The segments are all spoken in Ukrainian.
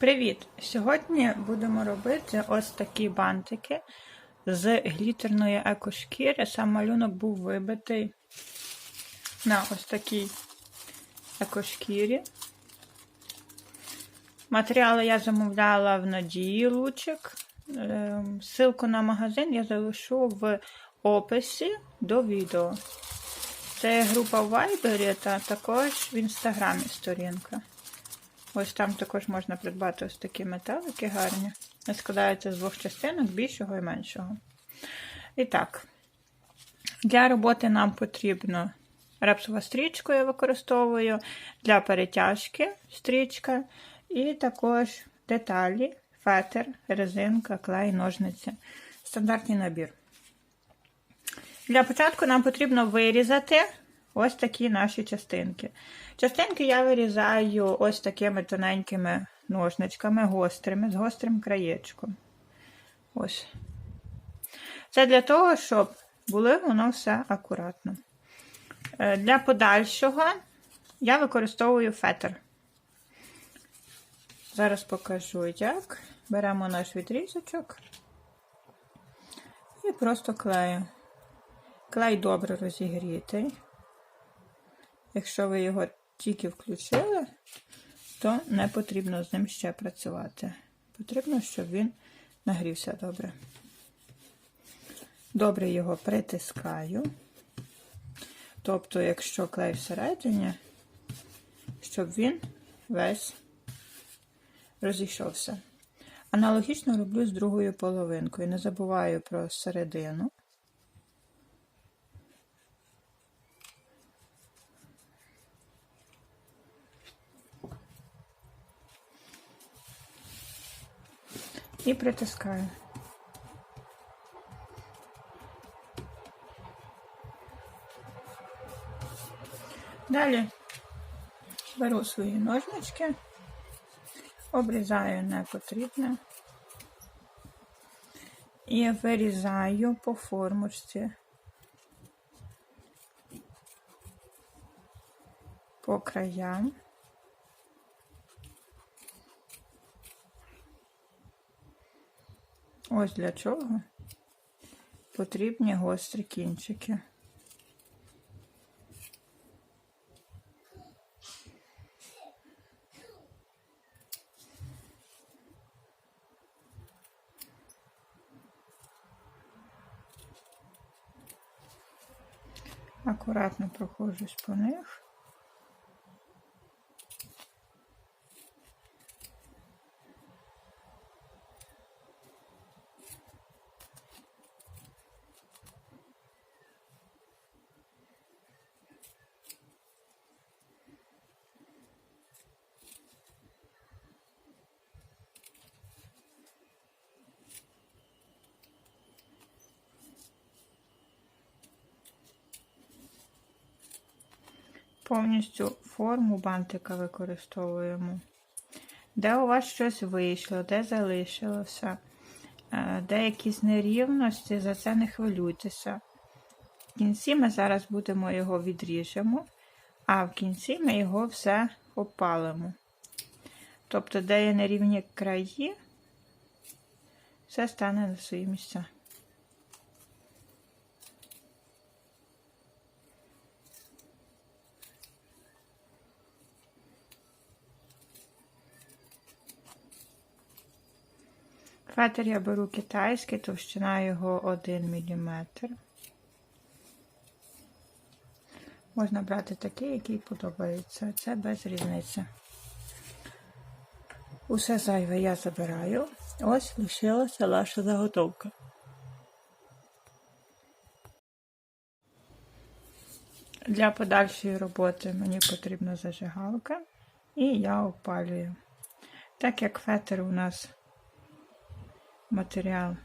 Привіт! Сьогодні будемо робити ось такі бантики з глітерної екошкіри. Сам малюнок був вибитий на ось такій екошкірі. Матеріали я замовляла в Надії Лучик. Ем, Ссылку на магазин я залишу в описі до відео. Це група в Viber та також в інстаграмі сторінка. Ось там також можна придбати ось такі металики гарні. Складаються з двох частинок, більшого і меншого. І так, для роботи нам потрібно репсова стрічка, я використовую, для перетяжки стрічка, і також деталі, фетр, резинка, клей, ножниці. Стандартний набір. Для початку нам потрібно вирізати ось такі наші частинки. Частинки я вирізаю ось такими тоненькими ножничками, гострими, з гострим краєчком. Ось. Це для того, щоб було воно все акуратно. Е, Для подальшого я використовую фетр. Зараз покажу, як. Беремо наш відрізочок і просто клею. Клей добре розігрітий. Якщо ви його тільки включили, то не потрібно з ним ще працювати. Потрібно, щоб він нагрівся добре. Добре його притискаю. Тобто, якщо клей всередині, щоб він весь розійшовся. Аналогічно роблю з другою половинкою. Не забуваю про середину. І притискаю. Далі беру свої ножнички, обрізаю непотрібне і вирізаю по формочці по краям. Ось для чого потрібні гострі кінчики. Акуратно проходжусь по них. Повністю форму бантика використовуємо. Де у вас щось вийшло, де залишилося, е, де якісь нерівності, за це не хвилюйтеся. В кінці ми зараз будемо його відріжемо, а в кінці ми його все опалимо. Тобто, де є нерівні краї, все стане на свої місця. Фетр я беру китайський, товщина його 1 мм. Можна брати такий, який подобається. Це без різниці. Усе зайве я забираю. Ось лишилася наша заготовка. Для подальшої роботи мені потрібна зажигалка, і я опалюю. Так як фетр у нас матеріал.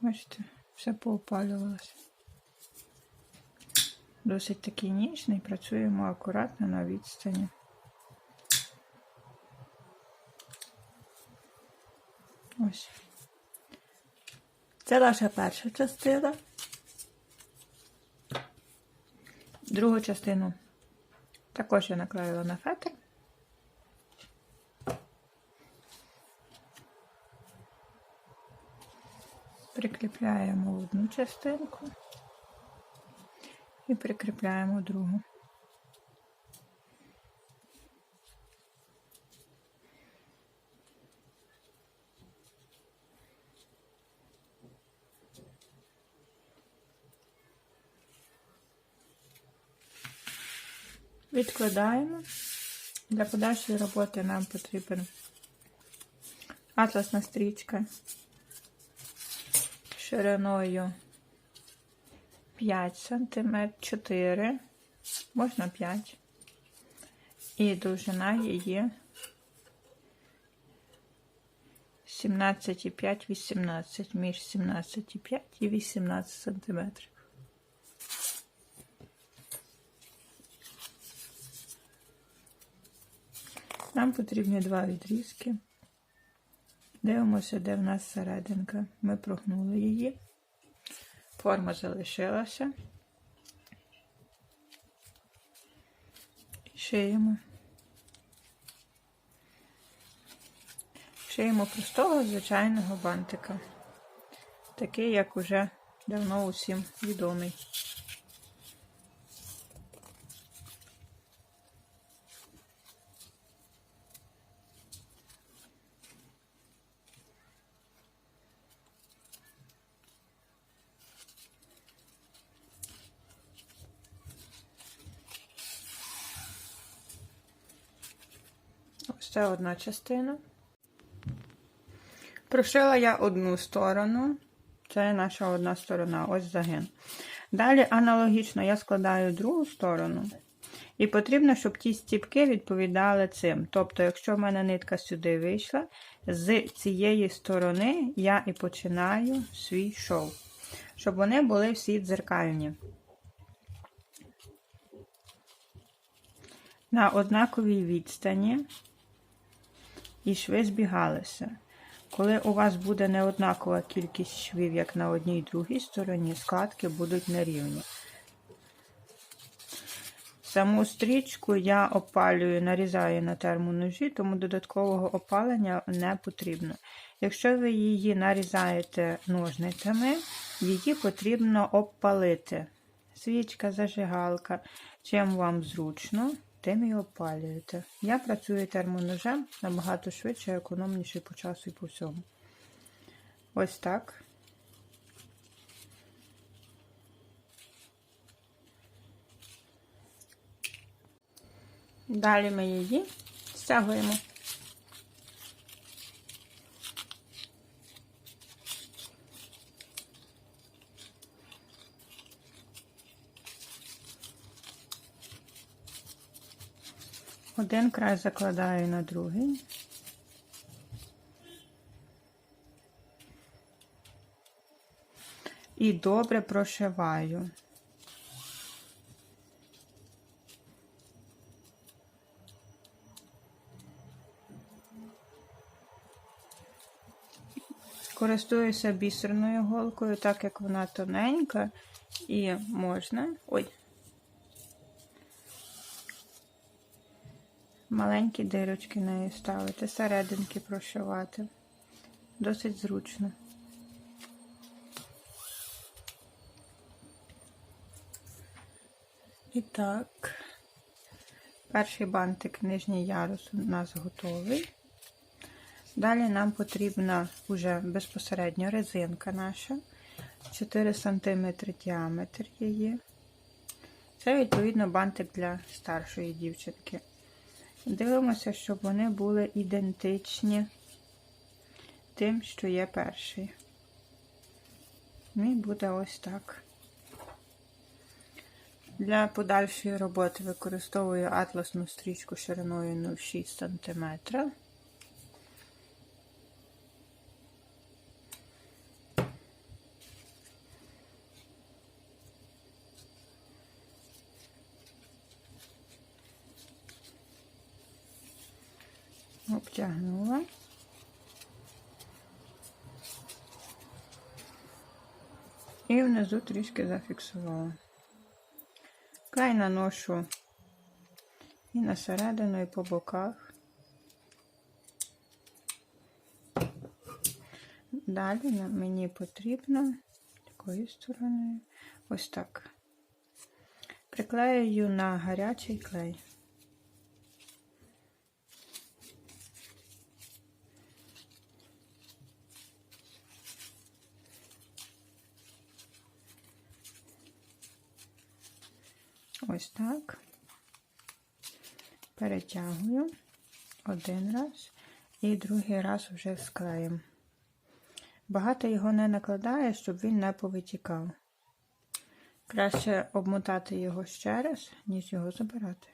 Бачите, все поопалювалося. Досить такий ніжний, працюємо акуратно на відстані. Ось. Це наша перша частина. Другу частину також я наклеїла на фетр. Прикріпляємо одну частинку і прикріпляємо другу. Відкладаємо. Для подальшої роботи нам потрібен атласна стрічка шириною 5 см, 4, можна 5. І довжина її 17,5-18, між 17,5 і 18 см. Нам потрібні два відрізки. Дивимося, де в нас серединка. Ми прогнули її. Форма залишилася. Шиємо. Шиємо простого звичайного бантика. Такий, як уже давно усім відомий. Це одна частина. Прошила я одну сторону. Це наша одна сторона, ось загин. Далі аналогічно я складаю другу сторону. І потрібно, щоб ті стіпки відповідали цим. Тобто, якщо в мене нитка сюди вийшла, з цієї сторони я і починаю свій шов. Щоб вони були всі дзеркальні. На однаковій відстані і шви збігалися. Коли у вас буде неоднакова кількість швів, як на одній і другій стороні, складки будуть нерівні. Саму стрічку я опалюю, нарізаю на термоножі, тому додаткового опалення не потрібно. Якщо ви її нарізаєте ножницями, її потрібно обпалити. Свічка, зажигалка, чим вам зручно, тим і опалюєте. Я працюю термоножем набагато швидше, економніше по часу і по всьому. Ось так. Далі ми її стягуємо. Один край закладаю на другий. І добре прошиваю. Користуюся бісерною голкою, так як вона тоненька, і можна. Ой. Маленькі дирочки нею ставити, серединки прошивати. Досить зручно. І так, перший бантик нижній ярус у нас готовий. Далі нам потрібна вже безпосередньо резинка наша, 4 см діаметр її. Це, відповідно, бантик для старшої дівчинки. Дивимося, щоб вони були ідентичні тим, що є перший. І буде ось так. Для подальшої роботи використовую атласну стрічку шириною 0,6 см. Обтягнула. І внизу трішки зафіксувала. Край наношу і на середину, і по боках. Далі мені потрібно такої сторони. Ось так. Приклею на гарячий клей. Ось так. Перетягую один раз і другий раз вже склеїм. Багато його не накладає, щоб він не повитікав. Краще обмотати його ще раз, ніж його забирати.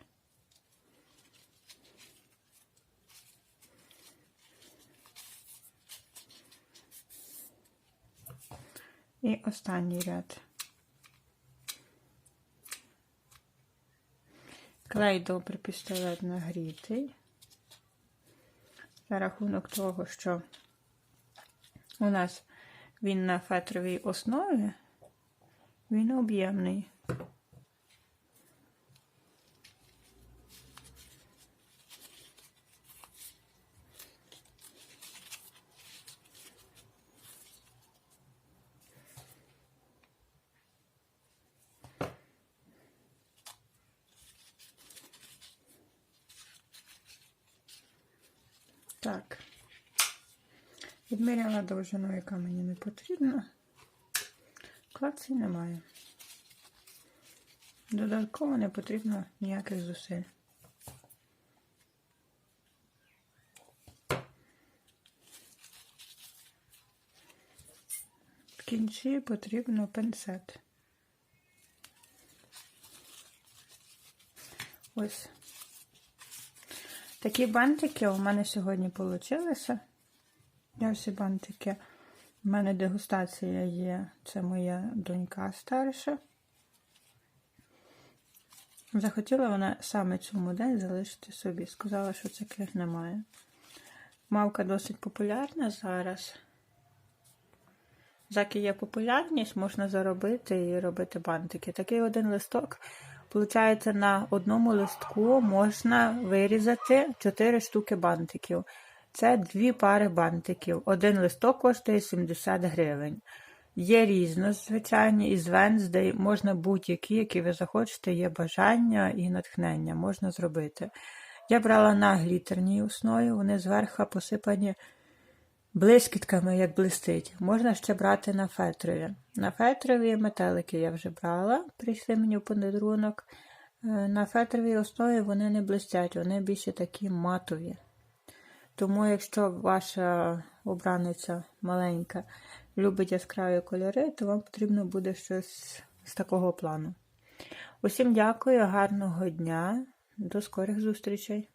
І останній ряд. Клей добре пістолет нагрітий. За рахунок того, що у нас він на фетровій основі, він об'ємний. Так. Відміряла довжину, яка мені не потрібна. Клацій немає. Додатково не потрібно ніяких зусиль. В кінці потрібно пенсет. Ось. Такі бантики у мене сьогодні вийшли. Я всі бантики. У мене дегустація є. Це моя донька старша. Захотіла вона саме цю модель залишити собі. Сказала, що таких немає. Мавка досить популярна зараз. Заки є популярність, можна заробити і робити бантики. Такий один листок. Получається, на одному листку можна вирізати 4 штуки бантиків. Це дві пари бантиків. Один листок коштує 70 гривень. Є різно, звичайні, із Венздей можна будь-які, які ви захочете, є бажання і натхнення, можна зробити. Я брала на глітерній основі, вони зверху посипані блискітками, як блистить. Можна ще брати на фетрові. На фетрові метелики я вже брала, прийшли мені в подарунок. Е, На фетровій основі вони не блистять, вони більше такі матові. Тому, якщо ваша обраниця маленька любить яскраві кольори, то вам потрібно буде щось з такого плану. Усім дякую, гарного дня, до скорих зустрічей!